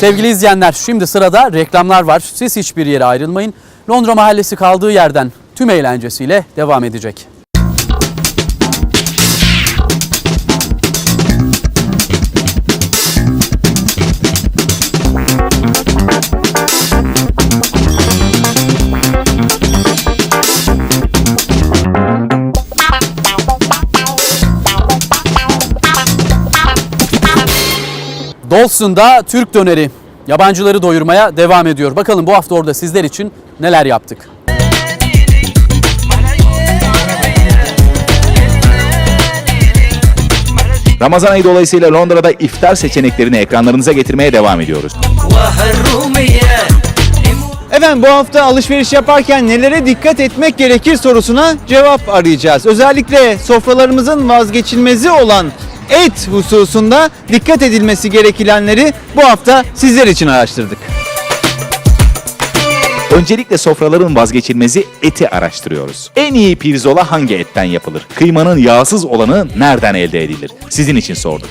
Sevgili izleyenler şimdi sırada reklamlar var. Siz hiçbir yere ayrılmayın. Londra Mahallesi kaldığı yerden tüm eğlencesiyle devam edecek. Dawson'da Türk döneri yabancıları doyurmaya devam ediyor. Bakalım bu hafta orada sizler için neler yaptık. Ramazan ayı dolayısıyla Londra'da iftar seçeneklerini ekranlarınıza getirmeye devam ediyoruz. Efendim bu hafta alışveriş yaparken nelere dikkat etmek gerekir sorusuna cevap arayacağız. Özellikle sofralarımızın vazgeçilmezi olan et hususunda dikkat edilmesi gerekilenleri bu hafta sizler için araştırdık. Öncelikle sofraların vazgeçilmezi eti araştırıyoruz. En iyi pirzola hangi etten yapılır? Kıymanın yağsız olanı nereden elde edilir? Sizin için sorduk.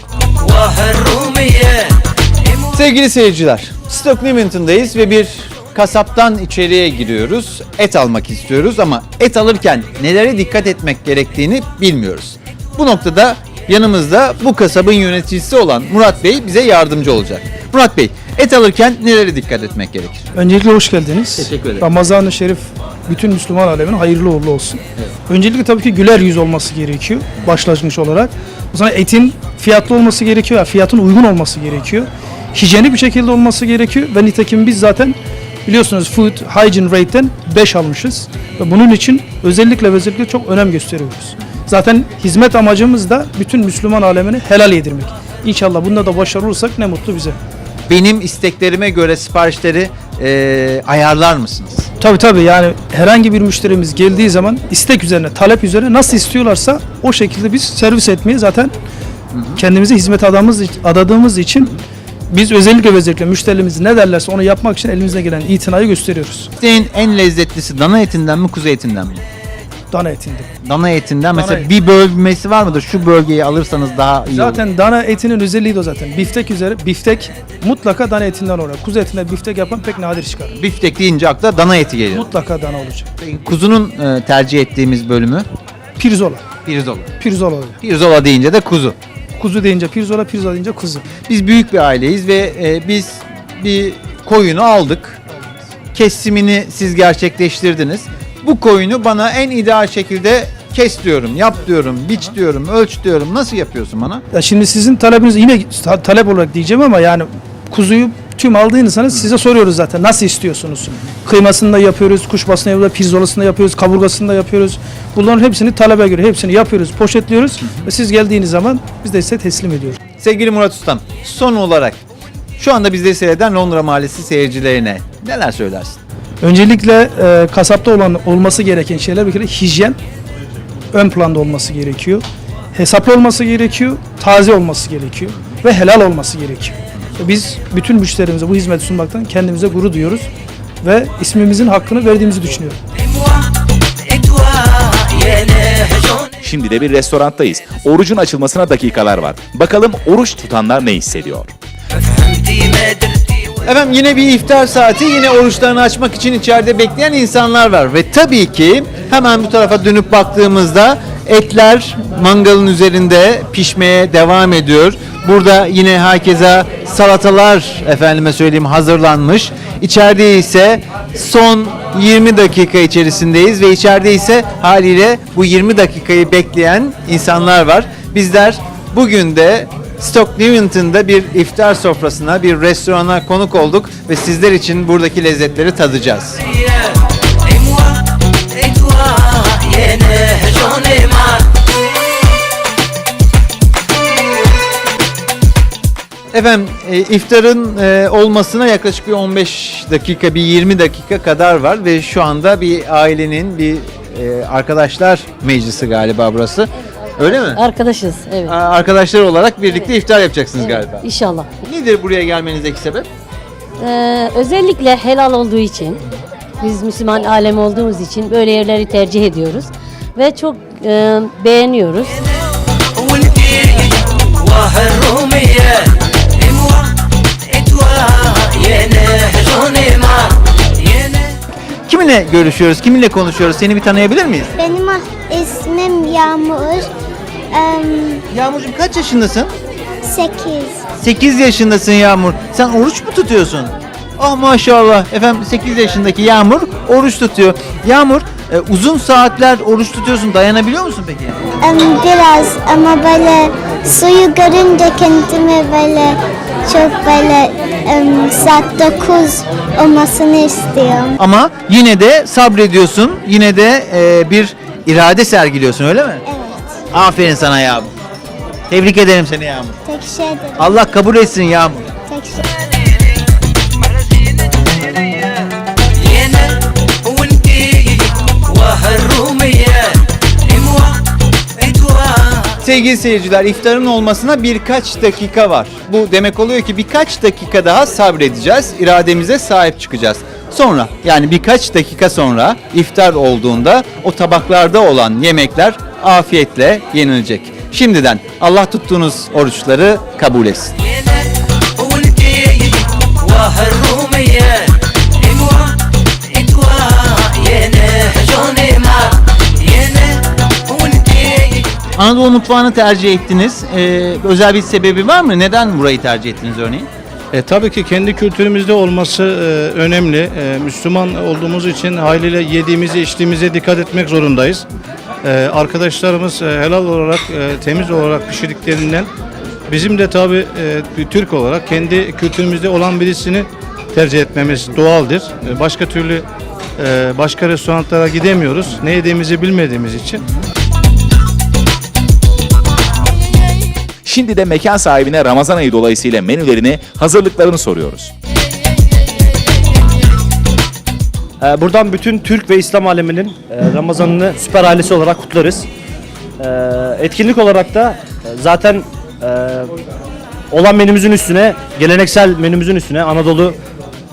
Sevgili seyirciler, Stoke Newington'dayız ve bir kasaptan içeriye giriyoruz. Et almak istiyoruz ama et alırken nelere dikkat etmek gerektiğini bilmiyoruz. Bu noktada yanımızda bu kasabın yöneticisi olan Murat Bey bize yardımcı olacak. Murat Bey, et alırken nelere dikkat etmek gerekir? Öncelikle hoş geldiniz. Teşekkür ederim. Ramazan-ı Şerif bütün Müslüman alemine hayırlı uğurlu olsun. Öncelikle tabii ki güler yüz olması gerekiyor başlangıç olarak. O zaman etin fiyatlı olması gerekiyor, fiyatın uygun olması gerekiyor. Hijyenik bir şekilde olması gerekiyor ve nitekim biz zaten biliyorsunuz Food Hygiene Rate'den 5 almışız. Ve bunun için özellikle özellikle çok önem gösteriyoruz. Zaten hizmet amacımız da bütün Müslüman alemini helal yedirmek. İnşallah bunda da başarılı olursak ne mutlu bize. Benim isteklerime göre siparişleri eee, ayarlar mısınız? Tabii tabii yani herhangi bir müşterimiz geldiği zaman istek üzerine, talep üzerine nasıl istiyorlarsa o şekilde biz servis etmeye zaten kendimize hizmet adamız, adadığımız için biz özellikle özellikle müşterilerimiz ne derlerse onu yapmak için elimizden gelen itinayı gösteriyoruz. İsteğin en lezzetlisi dana etinden mi kuzu etinden mi? Dana etinde. Dana etinden mesela eti. bir bölmesi var mıdır? Şu bölgeyi alırsanız daha iyi olur. Zaten dana etinin özelliği de o zaten. Biftek üzere, biftek mutlaka dana etinden olur. Kuzu etinden biftek yapan pek nadir çıkar. Biftek deyince akla dana eti geliyor. Mutlaka dana olacak. Peki, Kuzunun e, tercih ettiğimiz bölümü Pirzola. pirzola. Pirzola oluyor. Pirzola deyince de kuzu. Kuzu deyince pirzola, pirzola deyince kuzu. Biz büyük bir aileyiz ve e, biz bir koyunu aldık. Kesimini siz gerçekleştirdiniz. Bu koyunu bana en ideal şekilde kes diyorum, yap diyorum, biç diyorum, ölç diyorum. Nasıl yapıyorsun bana? Ya şimdi sizin talebiniz yine ta- talep olarak diyeceğim ama yani kuzuyu tüm aldığınızsanız size soruyoruz zaten nasıl istiyorsunuz? Kıymasını da yapıyoruz, kuşbasını yapıyoruz, pirzolasını da yapıyoruz, kaburgasını da yapıyoruz. Bunların hepsini talebe göre hepsini yapıyoruz, poşetliyoruz ve siz geldiğiniz zaman biz de size teslim ediyoruz. Sevgili Murat Ustam, son olarak şu anda bizleri seyreden Londra Mahallesi seyircilerine neler söylersin? Öncelikle e, kasapta olan olması gereken şeyler bir kere hijyen ön planda olması gerekiyor. Hesaplı olması gerekiyor, taze olması gerekiyor ve helal olması gerekiyor. Biz bütün müşterimize bu hizmeti sunmaktan kendimize gurur duyuyoruz ve ismimizin hakkını verdiğimizi düşünüyorum. Şimdi de bir restoranttayız. Orucun açılmasına dakikalar var. Bakalım oruç tutanlar ne hissediyor? Efendim yine bir iftar saati, yine oruçlarını açmak için içeride bekleyen insanlar var. Ve tabii ki hemen bu tarafa dönüp baktığımızda etler mangalın üzerinde pişmeye devam ediyor. Burada yine herkese salatalar efendime söyleyeyim hazırlanmış. İçeride ise son 20 dakika içerisindeyiz ve içeride ise haliyle bu 20 dakikayı bekleyen insanlar var. Bizler bugün de Stoke Newington'da bir iftar sofrasına, bir restorana konuk olduk ve sizler için buradaki lezzetleri tadacağız. Efendim e, iftarın e, olmasına yaklaşık bir 15 dakika, bir 20 dakika kadar var ve şu anda bir ailenin, bir e, arkadaşlar meclisi galiba burası. Öyle mi? Arkadaşız evet. Aa, Arkadaşlar olarak birlikte iftar yapacaksınız Evet, galiba. İnşallah. Nedir buraya gelmenizdeki sebep? Ee, özellikle helal olduğu için biz Müslüman alem olduğumuz için böyle yerleri tercih ediyoruz ve çok e, beğeniyoruz. والديري وهالرومية اموا اتوا يا Kiminle görüşüyoruz, kiminle konuşuyoruz? Seni bir tanıyabilir miyiz? Benim ismim Yağmur. Yağmurcuğum kaç yaşındasın? 8. 8 yaşındasın Yağmur. Sen oruç mu tutuyorsun? Ah maşallah. Efendim 8 yaşındaki Yağmur oruç tutuyor. Yağmur e, uzun saatler oruç tutuyorsun. Dayanabiliyor musun peki? Em, biraz ama böyle suyu görünce kendimi böyle çok böyle em, saat 9 olmasını istiyorum. Ama yine de sabrediyorsun. Yine de e, bir irade sergiliyorsun öyle mi? Evet. Aferin sana Yağmur. Tebrik ederim seni Yağmur. Teşekkür ederim. Allah kabul etsin Yağmur. Teşekkür ederim. Sevgili seyirciler iftarın olmasına birkaç dakika var. Bu demek oluyor ki birkaç dakika daha sabredeceğiz, irademize sahip çıkacağız. Sonra yani birkaç dakika sonra iftar olduğunda o tabaklarda olan yemekler afiyetle yenilecek. Şimdiden Allah tuttuğunuz oruçları kabul etsin. Anadolu mutfağını tercih ettiniz. Ee, özel bir sebebi var mı? Neden burayı tercih ettiniz örneğin? E, tabii ki kendi kültürümüzde olması e, önemli. E, Müslüman olduğumuz için haliyle yediğimize içtiğimize dikkat etmek zorundayız. E, arkadaşlarımız e, helal olarak, e, temiz olarak pişirdiklerinden bizim de tabii e, Türk olarak kendi kültürümüzde olan birisini tercih etmemiz doğaldır. E, başka türlü e, başka restoranlara gidemiyoruz. Ne yediğimizi bilmediğimiz için. Şimdi de mekan sahibine Ramazan ayı dolayısıyla menülerini, hazırlıklarını soruyoruz. Ee, Buradan bütün Türk ve İslam aleminin e, Ramazan'ını süper ailesi olarak kutlarız. Ee, Etkinlik olarak da e, zaten e, olan menümüzün üstüne, geleneksel menümüzün üstüne, Anadolu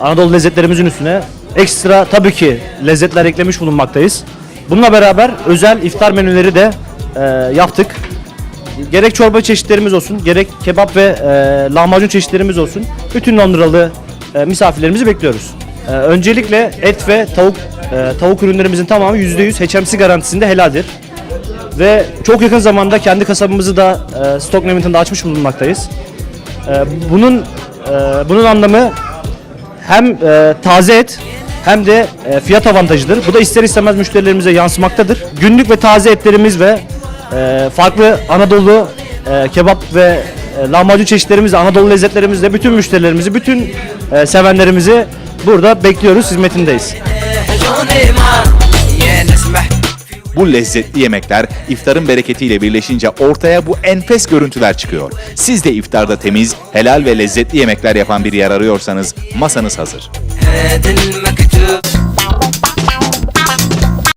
Anadolu lezzetlerimizin üstüne ekstra tabii ki lezzetler eklemiş bulunmaktayız. Bununla beraber özel iftar menüleri de yaptık. Gerek çorba çeşitlerimiz olsun, gerek kebap ve e, lahmacun çeşitlerimiz olsun. Bütün Londralı e, misafirlerimizi bekliyoruz. E, öncelikle et ve tavuk e, tavuk ürünlerimizin tamamı %100 HMC garantisinde helaldir. Ve çok yakın zamanda kendi kasabımızı da e, Stock Newington'da açmış bulunmaktayız. E, bunun e, bunun anlamı hem e, taze et hem de e, fiyat avantajıdır. Bu da ister istemez müşterilerimize yansımaktadır. Günlük ve taze etlerimiz ve e, farklı Anadolu e, kebap ve e, lahmacun çeşitlerimizle, Anadolu lezzetlerimizle bütün müşterilerimizi, bütün e, sevenlerimizi burada bekliyoruz, hizmetindeyiz. Bu lezzetli yemekler iftarın bereketiyle birleşince ortaya bu enfes görüntüler çıkıyor. Siz de iftarda temiz, helal ve lezzetli yemekler yapan bir yer arıyorsanız masanız hazır.